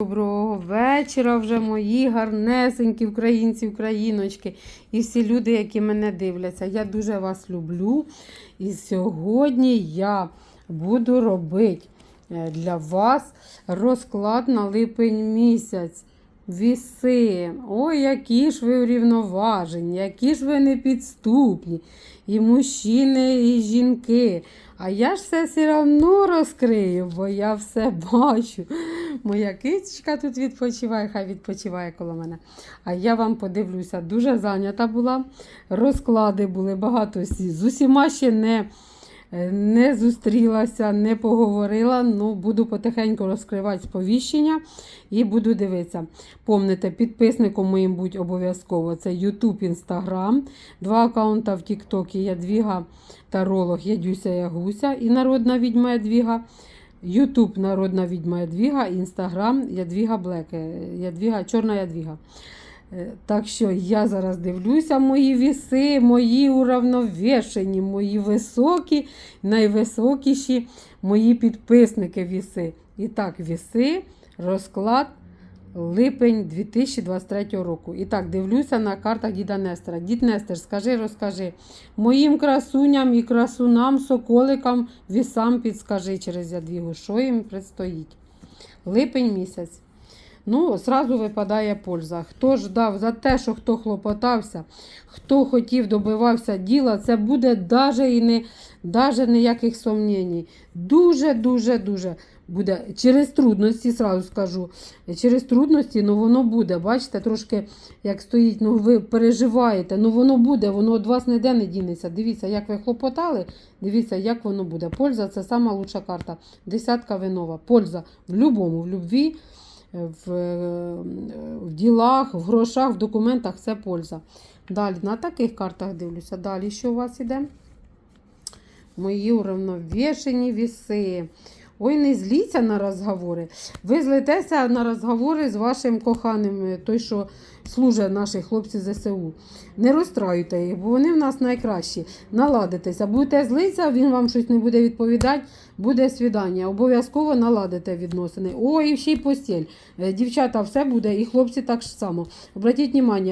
Доброго вечора вже мої гарнесенькі українці, україночки і всі люди, які мене дивляться. Я дуже вас люблю. І сьогодні я буду робити е, для вас розклад на липень місяць. Віси, ой, які ж ви врівноважені, які ж ви непідступні. І мужчини, і жінки. А я ж все все одно розкрию, бо я все бачу. Моя кицечка тут відпочиває, хай відпочиває коло мене. А я вам подивлюся, дуже зайнята була. Розклади були багато. З усіма ще не, не зустрілася, не поговорила. Ну, буду потихеньку розкривати сповіщення і буду дивитися. Помните, підписником моїм будь обов'язково. Це YouTube, Instagram, два аккаунта в TikTok. Ядвіга Таролог, Ядюся Ягуся і Народна відьма Ядвіга. Ютуб Народна відьма Ядвіга, Інстаграм Ядвіга Блек, е, Ядвіга, Чорна Ядвіга. Е, Так що я зараз дивлюся мої віси, мої уравновішені, мої високі, найвисокіші мої підписники віси. І так, віси, розклад липень 2023 року. І так, дивлюся на картах Діда Нестера. Дід Нестер, скажи, розкажи. Моїм красуням і красунам, соколикам, вісам підскажи через ядвігу, що їм предстоїть. Липень місяць. Ну, зразу випадає польза. Хто ждав за те, що хто хлопотався, хто хотів, добивався діла, це буде даже і не даже ніяких сумнівів. Дуже, дуже, дуже буде через трудності, сразу скажу. Через трудності, ну воно буде. Бачите, трошки як стоїть, ну ви переживаєте, ну воно буде, воно від вас ніде не дінеться. Дивіться, як ви хлопотали, дивіться, як воно буде. Польза це сама лучша карта. Десятка винова. Польза в любому, в любві в, в ділах, в грошах, в документах все польза. Далі на таких картах дивлюся. Далі що у вас іде? Мої уравновішені віси. Ой, не зліться на розговори. Ви злитеся на розговори з вашим коханим, е, той, що служить наші хлопці ЗСУ. Не розстраюйте їх, бо вони в нас найкращі. Наладитеся. Будете злитися, він вам щось не буде відповідати, буде свідання. Обов'язково наладите відносини. Ой, і ще й постіль. Е, Дівчата, все буде, і хлопці так само. Обратіть увагу,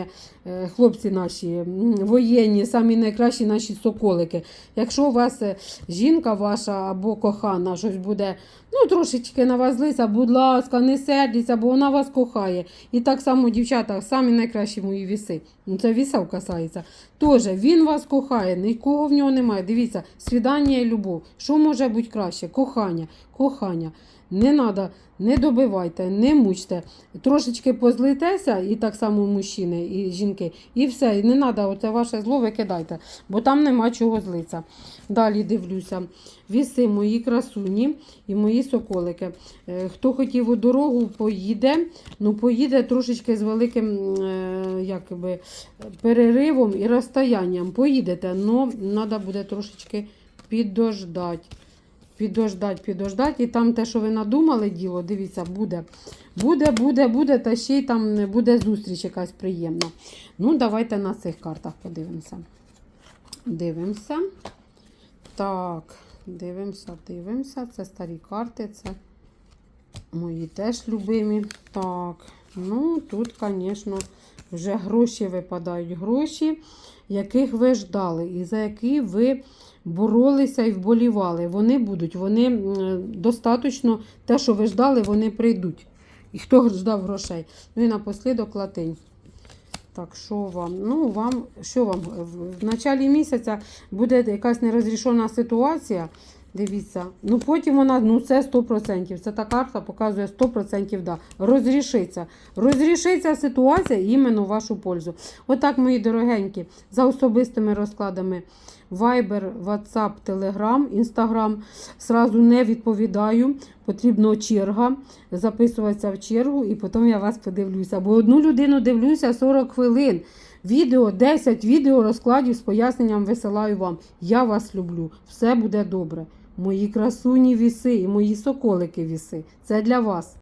е, хлопці наші воєнні, самі найкращі наші соколики. Якщо у вас жінка ваша або кохана щось буде, ну трошечки на будь ласка, не сердіться, бо вона вас кохає. І так само, дівчата, самі найкращі мої віси. Ну, це вісав касається. Тоже він вас кохає, нікого в нього немає. Дивіться, свідання і любов. Що може бути краще? Кохання, кохання. Не треба, не добивайте, не мучте. Трошечки позлитеся, і так само мужчини, і жінки, і все. І не треба оце ваше зло викидайте, бо там нема чого злитися. Далі дивлюся. Віси мої красуні і мої соколики. Е, Хто хотів у дорогу, поїде. Ну, поїде трошечки з великим е, якби, переривом і розстоянням. Поїдете, але треба буде трошечки підождати. Підождать, підождать. І там те, що ви надумали діло, дивіться, буде. Буде, буде, буде, та ще й там буде зустріч якась приємна. Ну, давайте на цих картах подивимося. Дивимося. Так, дивимося, дивимося. Це старі карти, це мої теж любимі. Так, ну тут, звісно, вже гроші випадають. Гроші, яких ви ждали, і за які ви боролися і вболівали. Вони будуть, вони достатньо, те, що ви ждали, вони прийдуть. І хто ждав грошей? Ну і напослідок латинь. Так, що вам? Ну, вам, що вам? В началі місяця буде якась нерозрішена ситуація. Дивіться. Ну потім вона, ну це 100%. Це та карта показує 100% да. Розрішиться. Розрішиться ситуація іменно в вашу пользу. Отак, мої дорогенькі, за особистими розкладами. Viber, WhatsApp, Telegram, Instagram. Сразу не відповідаю. Потрібно черга, записуватися в чергу, і потім я вас подивлюся. Бо одну людину дивлюся 40 хвилин. Відео, 10 відео розкладів з поясненням висилаю вам. Я вас люблю. Все буде добре. Мої красуні віси і мої соколики віси. Це для вас.